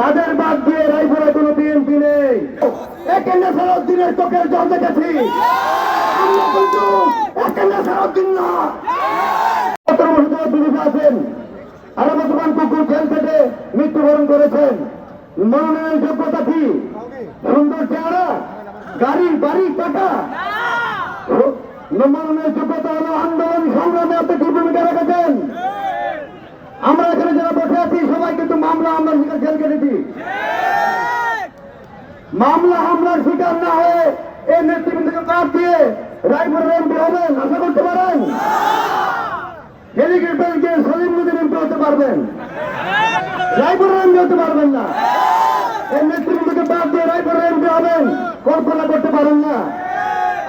তাদের বাদ দিয়ে রায়পুরে কোনো বিএনপি নেই। এখানে সারাউদ্দিনের চোখের জল দেখেছি। আমরা কিন্তু এখানে সারাউদ্দিন না। আছেন। আর বর্তমান কুকুর জেল থেকে মৃত্যুবরণ করেছেন। মনোনয়নের যোগ্যতা কি? সুন্দর চেহারা? গাড়ি বাড়ি টাকা মনোনয়নের যোগ্যতা হলো আন্দোলন সংগ্রামে আপনি কি ভূমিকা রেখেছেন আমরা এখানে যারা বসে আছি সবাই কিন্তু শিকার জেল কেটেছি মামলা হামলার শিকার না হয়ে এই নেতৃবৃন্দকে বাদ দিয়ে রায়পুরের এমপি হবেন, আশা করতে পারেন? হেলিকপ্টার গিয়ে সলিম এমপি হতে পারবেন। রায়পুরের এমপি হতে পারবেন না। এই নেতৃবৃন্দকে বাদ দিয়ে রায়পুরের এমপি হবেন, কল্পনা করতে পারেন না।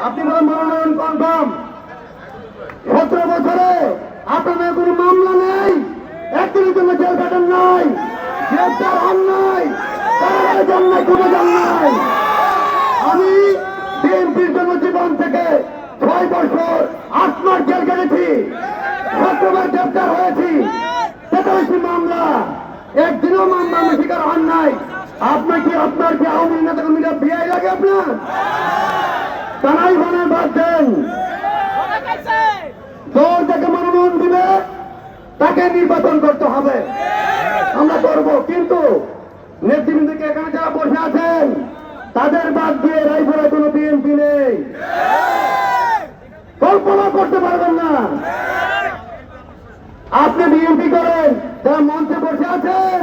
আপনি বলেন মনোনয়ন কনফার্ম। সতেরো বছরে আপনাদের কোনো মামলা নেই। একদিনের জন্য জেল কাটান নাই। ছয় বছর আট মাস জেল কেটেছি সতেরোবার মামলা, একদিনও হন নাই। আপনার কি আপনার কি আওয়ামী নেতা লাগে আপনার? তারাই মনে বাদ দেন। দল যাকে মনোনয়ন দিবে, তাকে নির্বাচন করতে হবে। আমরা করব, কিন্তু নেতৃবৃন্দকে এখানে যারা বসে আছেন, তাদের বাদ দিয়ে রায়পুরে কোনো বিএনপি নেই। কল্পনা করতে পারবেন না। আপনি বিএনপি করেন, যারা মঞ্চে বসে আছেন,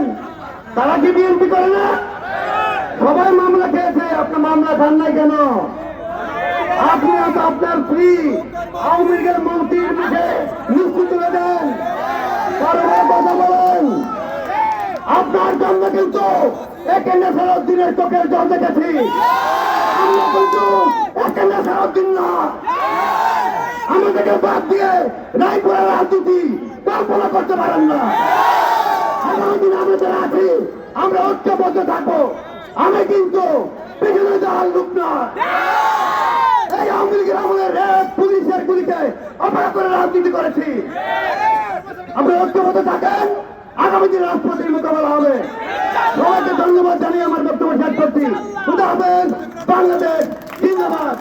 তারা কি বিএনপি করে না? সবাই মামলা খেয়েছে, আপনার মামলা খান নাই কেন? আপনি আপনার স্ত্রী আওয়ামী লীগের মন্ত্রীর মুখে মিষ্টি তুলে দেন আপনার জন্য কিন্তু সারাদিনের চোখের জল দেখেছি। আমরা কিন্তু সারাদিন না আমাদেরকে বাদ দিয়ে রায়পুরের রাজনীতি কল্পনা করতে পারেন না। আগামী দিন আমরা যারা আছি, আমরা ঐক্যবদ্ধ থাকব। আমি কিন্তু পিছনে যাওয়ার লোক না। এই আওয়ামী লীগের আমলের পুলিশের গুলিতে অপরাধ করে রাজনীতি করেছি। আপনি ঐক্যবদ্ধ থাকেন? আগামী দিন রাজপথের মোকাবেলা হবে। সবাইকে ধন্যবাদ জানিয়ে আমার বক্তব্য শেষ করছি। খুদা হাফেজ, বাংলাদেশ, জিন্দাবাদ।